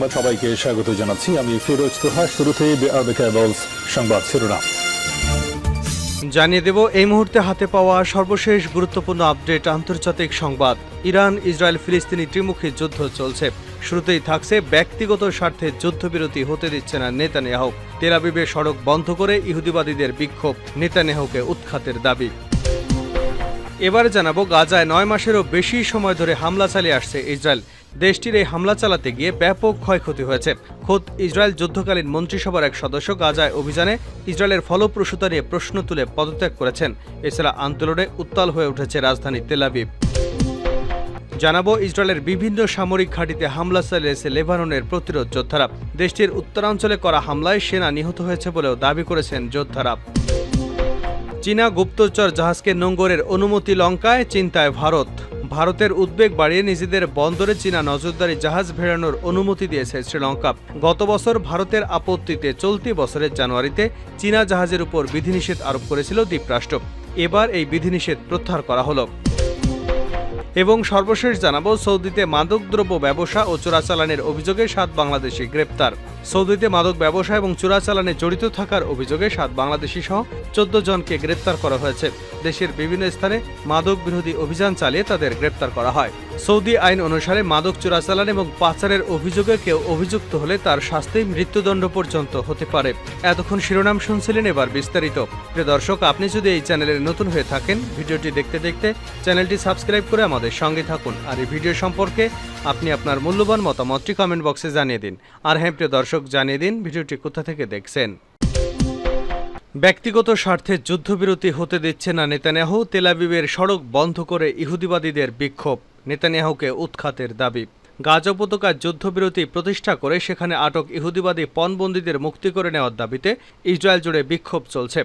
সংবাদ সবাইকে স্বাগত জানাচ্ছি। আমি ফিরোজ তোহা কেবলস সংবাদ শিরোনাম। জানিয়ে দেব, এই মুহূর্তে হাতে পাওয়া সর্বশেষ গুরুত্বপূর্ণ আপডেট আন্তর্জাতিক সংবাদ। ইরান, ইসরায়েল, ফিলিস্তিনি ত্রিমুখী যুদ্ধ চলছে। শুরুতেই থাকছে ব্যক্তিগত স্বার্থে যুদ্ধবিরতি হতে দিচ্ছে না নেতানিয়াহু। তেলাবিবে সড়ক বন্ধ করে ইহুদিবাদীদের বিক্ষোভ, নেতানিয়াহুকে উৎখাতের দাবি। এবারে জানাব, গাজায় নয় মাসেরও বেশি সময় ধরে হামলা চালিয়ে আসছে ইসরায়েল। দেশটির এই হামলা চালাতে গিয়ে ব্যাপক ক্ষয়ক্ষতি হয়েছে। খোদ ইসরায়েল যুদ্ধকালীন মন্ত্রিসভার এক সদস্য গাজায় অভিযানে ইসরায়েলের ফলপ্রসূতা নিয়ে প্রশ্ন তুলে পদত্যাগ করেছেন। এছাড়া আন্দোলনে উত্তাল হয়ে উঠেছে রাজধানী তেলাবিব জানাব, ইসরায়েলের বিভিন্ন সামরিক ঘাঁটিতে হামলা চালিয়েছে লেবাননের প্রতিরোধ যোদ্ধারা। দেশটির উত্তরাঞ্চলে করা হামলায় সেনা নিহত হয়েছে বলেও দাবি করেছেন যোদ্ধারা। চীনা গুপ্তচর জাহাজকে নোঙ্গরের অনুমতি লঙ্কায় চিন্তায় ভারত। ভারতের উদ্বেগ বাড়িয়ে নিজেদের বন্দরে চীনা নজরদারি জাহাজ ভেড়ানোর অনুমতি দিয়েছে শ্রীলঙ্কা। গত বছর ভারতের আপত্তিতে চলতি বছরের জানুয়ারিতে চীনা জাহাজের উপর বিধিনিষেধ আরোপ করেছিল দ্বীপরাষ্ট্র। এবার এই বিধিনিষেধ প্রত্যাহার করা হলো। এবং সর্বশেষ জানাব সৌদিতে মাদকদ্রব্য ব্যবসা ও চোরাচালানের অভিযোগে সাত বাংলাদেশি গ্রেপ্তার। সৌদিতে মাদক ব্যবসা এবং চোরাচালানে জড়িত থাকার অভিযোগে সাত বাংলাদেশি সহ চোদ্দ জনকে গ্রেপ্তার করা হয়েছে। দেশের বিভিন্ন স্থানে মাদক বিরোধী অভিযান চালিয়ে তাদের গ্রেপ্তার করা হয়। সৌদি আইন অনুসারে মাদক চোরাচালান এবং পাচারের অভিযোগে কেউ অভিযুক্ত হলে তার শাস্তি মৃত্যুদণ্ড পর্যন্ত হতে পারে। এতক্ষণ শিরোনাম শুনছিলেন এবার বিস্তারিত। প্রিয় দর্শক, আপনি যদি এই চ্যানেলের নতুন হয়ে থাকেন, ভিডিওটি দেখতে দেখতে চ্যানেলটি সাবস্ক্রাইব করে আমাদের সঙ্গে থাকুন। আর এই ভিডিও সম্পর্কে আপনি আপনার মূল্যবান মতামতটি কমেন্ট বক্সে জানিয়ে দিন। আর হ্যাঁ প্রিয় দর্শক জানিয়ে দিন, ভিডিওটি কোথা থেকে দেখছেন? ব্যক্তিগত স্বার্থে যুদ্ধবিরতি হতে দিচ্ছে না নেতানিয়াহু। তেলাবিবের সড়ক বন্ধ করে ইহুদিবাদীদের বিক্ষোভ, নেতানিয়াহুকে উৎখাতের দাবি। গাজা উপত্যকায় যুদ্ধবিরতি প্রতিষ্ঠা করে সেখানে আটক ইহুদিবাদী পণবন্দীদের মুক্তি করে নেওয়ার দাবিতে ইসরায়েল জুড়ে বিক্ষোভ চলছে।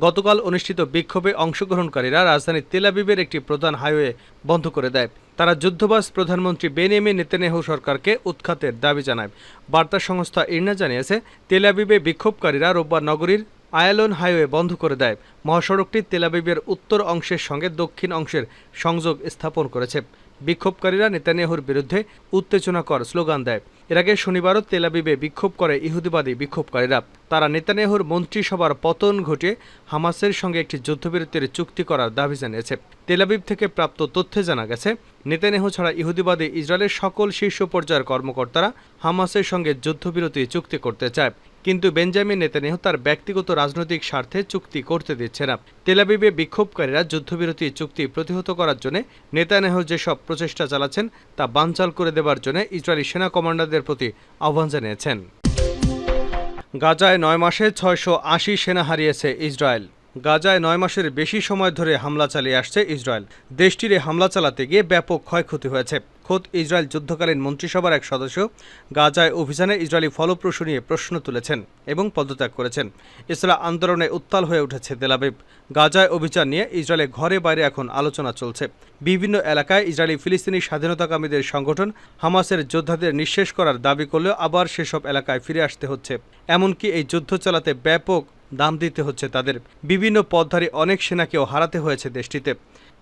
গতকাল অনুষ্ঠিত বিক্ষোভে অংশগ্রহণকারীরা রাজধানী তেলাবিবের একটি প্রধান হাইওয়ে বন্ধ করে দেয়। তারা যুদ্ধবাস প্রধানমন্ত্রী বেনিয়ামি নেতানিয়াহু সরকারকে উৎখাতের দাবি জানায়। বার্তা সংস্থা ইরনা জানিয়েছে তেলাবিবে বিক্ষোভকারীরা রোববার নগরীর আয়ালন হাইওয়ে বন্ধ করে দেয়। মহাসড়কটি তেলাবিবের উত্তর অংশের সঙ্গে দক্ষিণ অংশের সংযোগ স্থাপন করেছে। বিক্ষোভকারীরা নেতানিয়াহুর বিরুদ্ধে উত্তেজনাকর স্লোগান দেয়। এর আগে শনিবারও তেলাবিবে বিক্ষোভ করে ইহুদিবাদী বিক্ষোভকারীরা। তারা নেতানিয়াহুর মন্ত্রিসভার পতন ঘটিয়ে হামাসের সঙ্গে একটি যুদ্ধবিরতির চুক্তি করার দাবি জানিয়েছে। তেলাবিব থেকে প্রাপ্ত তথ্যে জানা গেছে নেতানিয়াহু ছাড়া ইহুদিবাদী ইসরায়েলের সকল শীর্ষ পর্যায়ের কর্মকর্তারা হামাসের সঙ্গে যুদ্ধবিরতি চুক্তি করতে চায়। কিন্তু বেঞ্জামিন নেতানিয়াহু তার ব্যক্তিগত রাজনৈতিক স্বার্থে চুক্তি করতে দিচ্ছে না। তেলাবিবে বিক্ষোভকারীরা যুদ্ধবিরতি চুক্তি প্রতিহত করার জন্য নেতানিয়াহু যেসব প্রচেষ্টা চালাচ্ছেন, তা বানচাল করে দেবার জন্য ইসরায়েলি সেনা কমান্ডারদের প্রতি আহ্বান জানিয়েছেন। গাজায় নয় মাসে ছয়শো আশি সেনা হারিয়েছে ইসরায়েল। গাজায় নয় মাসের বেশি সময় ধরে হামলা চালিয়ে আসছে ইসরায়েল। দেশটির হামলা চালাতে গিয়ে ব্যাপক ক্ষয়ক্ষতি হয়েছে। খোদ ইসরায়েল যুদ্ধকালীন মন্ত্রিসভার এক সদস্য গাজায় অভিযানে ইসরায়েলি ফলপ্রসূ নিয়ে প্রশ্ন তুলেছেন এবং পদত্যাগ করেছেন। এছাড়া আন্দোলনে উত্তাল হয়ে উঠেছে তেলাবিব গাজায় অভিযান নিয়ে ইসরায়েলে ঘরে বাইরে এখন আলোচনা চলছে। বিভিন্ন এলাকায় ইসরায়েলি ফিলিস্তিনি স্বাধীনতাকামীদের সংগঠন হামাসের যোদ্ধাদের নিঃশেষ করার দাবি করলেও আবার সেসব এলাকায় ফিরে আসতে হচ্ছে। এমনকি এই যুদ্ধ চালাতে ব্যাপক দাম দিতে হচ্ছে তাদের। বিভিন্ন পথধারী অনেক সেনাকেও হারাতে হয়েছে দেশটিতে।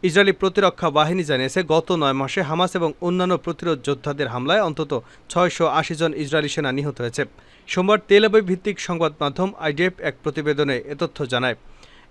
ইসরায়েলি প্রতিরক্ষা বাহিনী জানিয়েছে, গত নয় মাসে হামাস এবং অন্যান্য প্রতিরোধ যোদ্ধাদের হামলায় অন্তত ছয়শো আশি জন ইসরায়েলি সেনা নিহত হয়েছে। সোমবার তেলাবি ভিত্তিক সংবাদ মাধ্যম আইডিএফ এক প্রতিবেদনে এ তথ্য জানায়।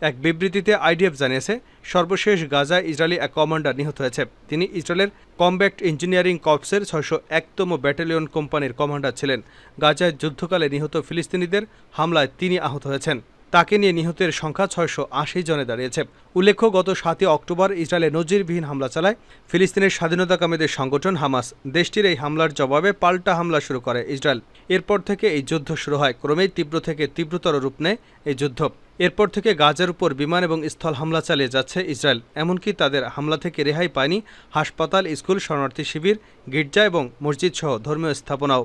এক বিবৃতিতে আইডিএফ জানিয়েছে, সর্বশেষ গাজায় ইসরায়েলি এক কমান্ডার নিহত হয়েছে। তিনি ইসরায়েলের কমব্যাক্ট ইঞ্জিনিয়ারিং কর্পসের ছয়শো একতম ব্যাটালিয়ন কোম্পানির কমান্ডার ছিলেন। গাজায় যুদ্ধকালে নিহত ফিলিস্তিনিদের হামলায় তিনি আহত হয়েছেন। তাকে নিয়ে নিহতের সংখ্যা ছয়শো আশি জনে দাঁড়িয়েছে। উল্লেখ্য, গত সাতই অক্টোবর ইসরায়েলে নজিরবিহীন হামলা চালায় ফিলিস্তিনের স্বাধীনতাকামীদের সংগঠন হামাস। দেশটির এই হামলার জবাবে পাল্টা হামলা শুরু করে ইসরায়েল। এরপর থেকে এই যুদ্ধ শুরু হয়। ক্রমেই তীব্র থেকে তীব্রতর রূপ নেয় এই যুদ্ধ। এরপর থেকে গাজার উপর বিমান এবং স্থল হামলা চালিয়ে যাচ্ছে ইসরায়েল। এমনকি তাদের হামলা থেকে রেহাই পায়নি হাসপাতাল, স্কুল, শরণার্থী শিবির, গির্জা এবং মসজিদ সহ ধর্মীয় স্থাপনাও।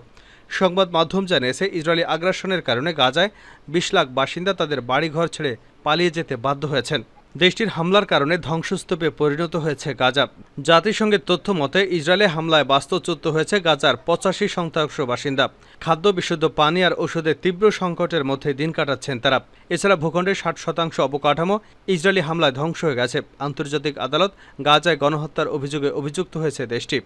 সংবাদ মাধ্যম জানিয়েছে, ইসরায়েলি আগ্রাসনের কারণে গাজায় বিশ লাখ বাসিন্দা তাদের বাড়িঘর ছেড়ে পালিয়ে যেতে বাধ্য হয়েছেন। দেশটির হামলার কারণে ধ্বংসস্তূপে পরিণত হয়েছে গাজা। জাতিসংঘের তথ্য মতে, ইসরায়েলে হামলায় বাস্তুচ্যুত হয়েছে গাজার পঁচাশি শতাংশ বাসিন্দা। খাদ্য, বিশুদ্ধ পানি আর ওষুধের তীব্র সংকটের মধ্যে দিন কাটাচ্ছেন তারা। এছাড়া ভূখণ্ডের ষাট শতাংশ অবকাঠামো ইসরায়েলি হামলায় ধ্বংস হয়ে গেছে। আন্তর্জাতিক আদালত গাজায় গণহত্যার অভিযোগে অভিযুক্ত হয়েছে দেশটি।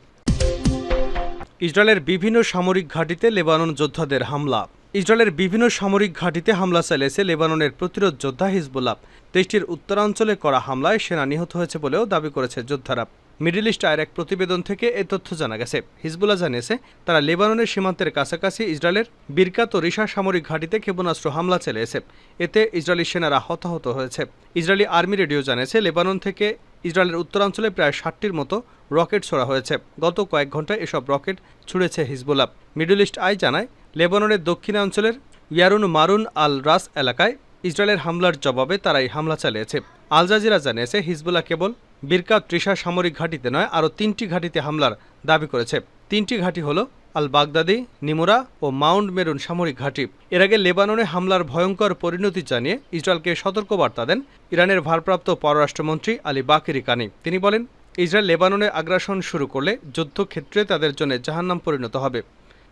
ইসরায়েলের বিভিন্ন সামরিক ঘাঁটিতে লেবানন যোদ্ধাদের হামলা। ইসরায়েলের বিভিন্ন সামরিক ঘাঁটিতে হামলা চালিয়েছে লেবাননের প্রতিরোধ যোদ্ধা হিজবুল্লাহ। দেশটির উত্তরাঞ্চলে করা হামলায় সেনা নিহত হয়েছে বলেও দাবি করেছে যোদ্ধারা। মিডল ইস্ট আয়ের এক প্রতিবেদন থেকে এ তথ্য জানা গেছে। হিজবুল্লাহ জানিয়েছে, তারা লেবাননের সীমান্তের কাছাকাছি ইসরায়েলের বিরকাত ও রিশা সামরিক ঘাঁটিতে ক্ষেপণাস্ত্র হামলা চালিয়েছে। এতে ইসরায়েলি সেনারা হতাহত হয়েছে। ইসরায়েলি আর্মি রেডিও জানিয়েছে, লেবানন থেকে ইসরায়েলের উত্তরাঞ্চলে প্রায় ষাটটির মতো রকেট ছোড়া হয়েছে। গত কয়েক ঘন্টায় এসব রকেট ছুড়েছে হিজবুল্লাহ। মিডল ইস্ট আই জানায়, লেবাননের দক্ষিণাঞ্চলের ইয়ারুন মারুন আল রাস এলাকায় ইসরায়েলের হামলার জবাবে তারাই হামলা চালিয়েছে। আল জাজিরা জানিয়েছে, হিজবুল্লাহ কেবল বিরকাত ত্রিশা সামরিক ঘাঁটিতে নয়, আরও তিনটি ঘাঁটিতে হামলার দাবি করেছে। তিনটি ঘাঁটি হল আল বাগদাদি নিমুরা ও মাউন্ট মেরুন সামরিক ঘাঁটি। এর আগে লেবাননে হামলার ভয়ঙ্কর পরিণতি জানিয়ে ইসরায়েলকে সতর্কবার্তা দেন ইরানের ভারপ্রাপ্ত পররাষ্ট্রমন্ত্রী আলী বাকিরি কানি। তিনি বলেন, ইসরায়েল লেবাননে আগ্রাসন শুরু করলে যুদ্ধক্ষেত্রে তাদের জন্য জাহান্নাম পরিণত হবে।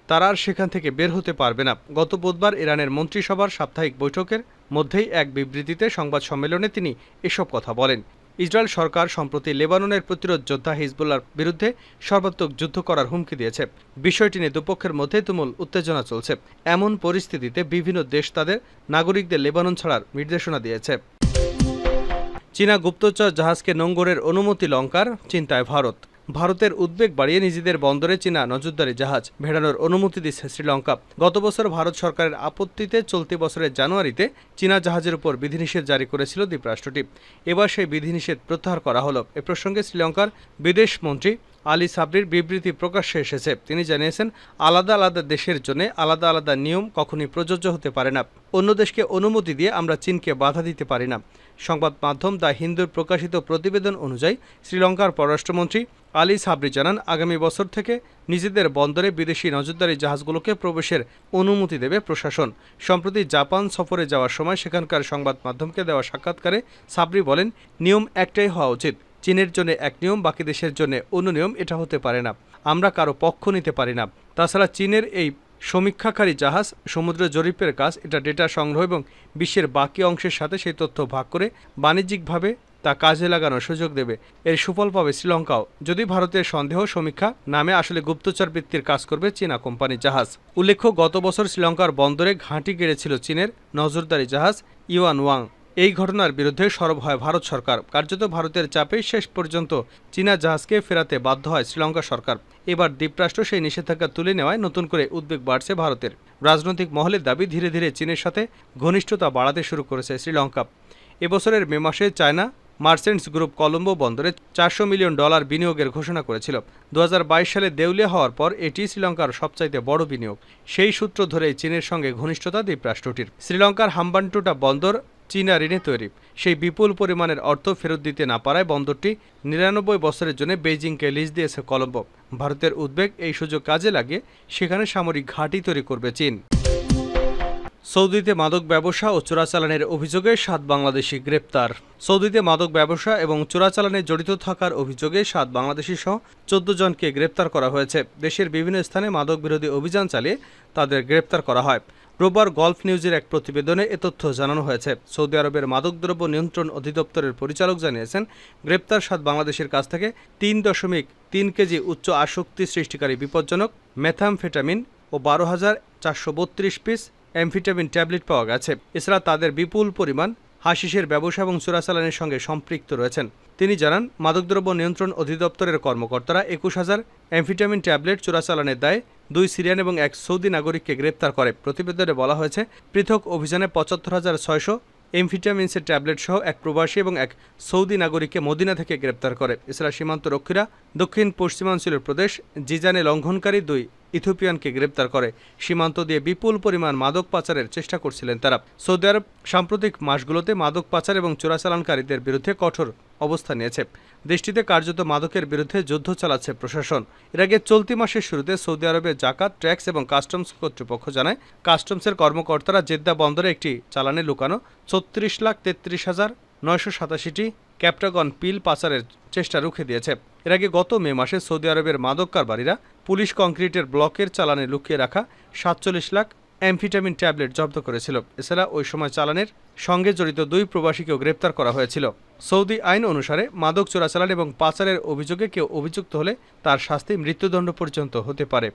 তারা আর সেখান থেকে বের হতে পারবে না। গত বুধবার ইরানের মন্ত্রিসভার সাপ্তাহিক বৈঠকের মধ্যেই এক বিবৃতিতে সংবাদ সম্মেলনে তিনি এসব কথা বলেন। ইসরায়েল সরকার সম্প্রতি লেবাননের প্রতিরোধ যোদ্ধা হিজবুল্লার বিরুদ্ধে সর্বাত্মক যুদ্ধ করার হুমকি দিয়েছে। বিষয়টি নিয়ে দুপক্ষের মধ্যে তুমুল উত্তেজনা চলছে। এমন পরিস্থিতিতে বিভিন্ন দেশ তাদের নাগরিকদের লেবানন ছাড়ার নির্দেশনা দিয়েছে। চীনা গুপ্তচর জাহাজকে নোঙ্গরের অনুমতি লঙ্কার চিন্তায় ভারত। ভারতের উদ্বেগ বাড়িয়ে নিজেদের বন্দরে চীনা নজরদারি জাহাজ ভেড়ানোর অনুমতি দিচ্ছে শ্রীলঙ্কা। গত বছর ভারত সরকারের আপত্তিতে চলতি বছরের জানুয়ারিতে চীনা জাহাজের উপর বিধিনিষেধ জারি করেছিল দ্বীপরাষ্ট্রটি। এবার সেই বিধিনিষেধ প্রত্যাহার করা হল। এ প্রসঙ্গে শ্রীলঙ্কার বিদেশ মন্ত্রী আলী সাবরির বিবৃতি প্রকাশ্যে এসেছে। তিনি জানিয়েছেন, আলাদা আলাদা দেশের জন্য আলাদা আলাদা নিয়ম কখনই প্রযোজ্য হতে পারে না। অন্য দেশকে অনুমতি দিয়ে আমরা চীনকে বাধা দিতে পারি না। সংবাদ মাধ্যম দ্য হিন্দুর প্রকাশিত প্রতিবেদন অনুযায়ী শ্রীলঙ্কার পররাষ্ট্রমন্ত্রী আলী সাবরি জানান, আগামী বছর থেকে নিজেদের বন্দরে বিদেশি নজরদারি জাহাজগুলোকে প্রবেশের অনুমতি দেবে প্রশাসন। সম্প্রতি জাপান সফরে যাওয়ার সময় সেখানকার সংবাদ মাধ্যমকে দেওয়া সাক্ষাৎকারে সাবরি বলেন, নিয়ম একটাই হওয়া উচিত। চীনের জন্য এক নিয়ম, বাকি দেশের জন্য অন্য নিয়ম, এটা হতে পারে না। আমরা কারও পক্ষ নিতে পারি না। তাছাড়া চীনের এই সমীক্ষাকারী জাহাজ, সমুদ্র জরিপের কাজ, এটা ডেটা সংগ্রহ এবং বিশ্বের বাকি অংশের সাথে সেই তথ্য ভাগ করে বাণিজ্যিকভাবে তা কাজে লাগানোর সুযোগ দেবে। এর সুফল পাবে শ্রীলঙ্কাও। যদি ভারতের সন্দেহ, সমীক্ষা, নামে আসলে গুপ্তচর বৃত্তির কাজ করবে চীনা কোম্পানি জাহাজ। উল্লেখ্য, গত বছর শ্রীলঙ্কার বন্দরে ঘাঁটি গেড়েছিল চীনের নজরদারি জাহাজ ইউয়ান ওয়াং এই ঘটনার বিরুদ্ধে সরব হয় ভারত সরকার। কার্যত ভারতের চাপে শেষ পর্যন্ত চীনা জাহাজকে ফেরাতে বাধ্য হয় শ্রীলঙ্কা সরকার। এবার দ্বীপরাষ্ট্র সেই নিষেধাজ্ঞা তুলে নেওয়ায় নতুন করে উদ্বেগ বাড়ছে ভারতের। রাজনৈতিক মহলের দাবি ধীরে ধীরে চীনের সাথে ঘনিষ্ঠতা বাড়াতে শুরু করেছে শ্রীলঙ্কা। এবছরের মে মাসে চায়না মার্চেন্টস গ্রুপ কলম্বো বন্দরে চারশো মিলিয়ন ডলার বিনিয়োগের ঘোষণা করেছিল। দু হাজার বাইশ সালে দেউলিয়া হওয়ার পর এটি শ্রীলঙ্কার সবচাইতে বড় বিনিয়োগ। সেই সূত্র ধরেই চীনের সঙ্গে ঘনিষ্ঠতা দ্বীপরাষ্ট্রটির। শ্রীলঙ্কার হাম্বানটুটা বন্দর চীনা ঋণে তৈরি। সেই বিপুল পরিমাণের অর্থ ফেরত দিতে না পারায় বন্দরটি নিরানব্বই বছরের জন্য বেইজিংকে লিজ দিয়েছে কলম্বো। ভারতের উদ্বেগ এই সুযোগ কাজে লাগিয়ে সেখানে সামরিক ঘাঁটি তৈরি করবে চীন। সৌদিতে মাদক ব্যবসা ও চোরাচালানের অভিযোগে সাত বাংলাদেশি গ্রেপ্তার। সৌদিতে মাদক ব্যবসা এবং চোরাচালানে জড়িত থাকার অভিযোগে সাত বাংলাদেশি সহ চোদ্দ জনকে গ্রেপ্তার করা হয়েছে। দেশের বিভিন্ন স্থানে মাদক বিরোধী অভিযান চালিয়ে তাদের গ্রেপ্তার করা হয়। রোববার গলফ নিউজের এক প্রতিবেদনে এ তথ্য জানানো হয়েছে। সৌদি আরবের মাদকদ্রব্য নিয়ন্ত্রণ অধিদপ্তরের পরিচালক জানিয়েছেন, গ্রেপ্তার সাত বাংলাদেশের কাছ থেকে তিন দশমিক তিন কেজি উচ্চ আসক্তি সৃষ্টিকারী বিপজ্জনক মেথামফেটামিন ও বারো হাজার চারশো বত্রিশ পিস অ্যামফিটামিন ট্যাবলেট পাওয়া গেছে। এছাড়া তাদের বিপুল পরিমাণ হাসিসের ব্যবসা এবং চোরাচালানের সঙ্গে সম্পৃক্ত রয়েছেন। তিনি জানান, মাদকদ্রব্য নিয়ন্ত্রণ অধিদপ্তরের কর্মকর্তারা একুশ হাজার অ্যামফিটামিন ট্যাবলেট চোরাচালানের দায়ে দুই সিরিয়ান এবং এক সৌদি নাগরিককে গ্রেপ্তার করে। প্রতিবেদনে বলা হয়েছে, পৃথক অভিযানে পঁচাত্তর হাজার ছয়শো এমফিটামিন্সের ট্যাবলেট সহ এক প্রবাসী এবং এক সৌদি নাগরিককে মদিনা থেকে গ্রেপ্তার করে। এছাড়া সীমান্ত রক্ষীরা দক্ষিণ পশ্চিমাঞ্চলের প্রদেশ জিজানে লঙ্ঘনকারী দুই ইথিওপিয়ানকে গ্রেপ্তার করে। সীমান্ত দিয়ে বিপুল পরিমাণ মাদক পাচারের চেষ্টা করছিলেন তারা। সৌদি আরব সাম্প্রতিক মাসগুলোতে মাদক পাচার এবং চোরাচালানকারীদের বিরুদ্ধে কঠোর অবস্থান নিয়েছে। দেশটিতে কার্যত মাদকের বিরুদ্ধে যুদ্ধ চালাচ্ছে প্রশাসন। এর আগে চলতি মাসের শুরুতে সৌদি আরবে জাকাত, ট্যাক্স এবং কাস্টমস কর্তৃপক্ষ জানায়, কাস্টমসের কর্মকর্তারা জেদ্দা বন্দরে একটি চালানে লুকানো ছত্রিশ লাখ তেত্রিশ হাজার নয়শো সাতাশিটি ক্যাপ্টাগন পিল পাচারের চেষ্টা রুখে দিয়েছে। এর আগে গত মে মাসে সৌদি আরবের মাদক কারবারিরা পুলিশ কংক্রিটের ব্লকের চালানে লুকিয়ে রাখা সাতচল্লিশ লাখ অ্যামফিটামিন ট্যাবলেট জব্দ করেছিল। এছাড়া ওই সময় চালানের সঙ্গে জড়িত দুই প্রবাসীকেও গ্রেপ্তার করা হয়েছিল। সৌদি আইন অনুসারে মাদক চোরাচালান এবং পাচারের অভিযোগে কেউ অভিযুক্ত হলে তার শাস্তি মৃত্যুদণ্ড পর্যন্ত হতে পারে।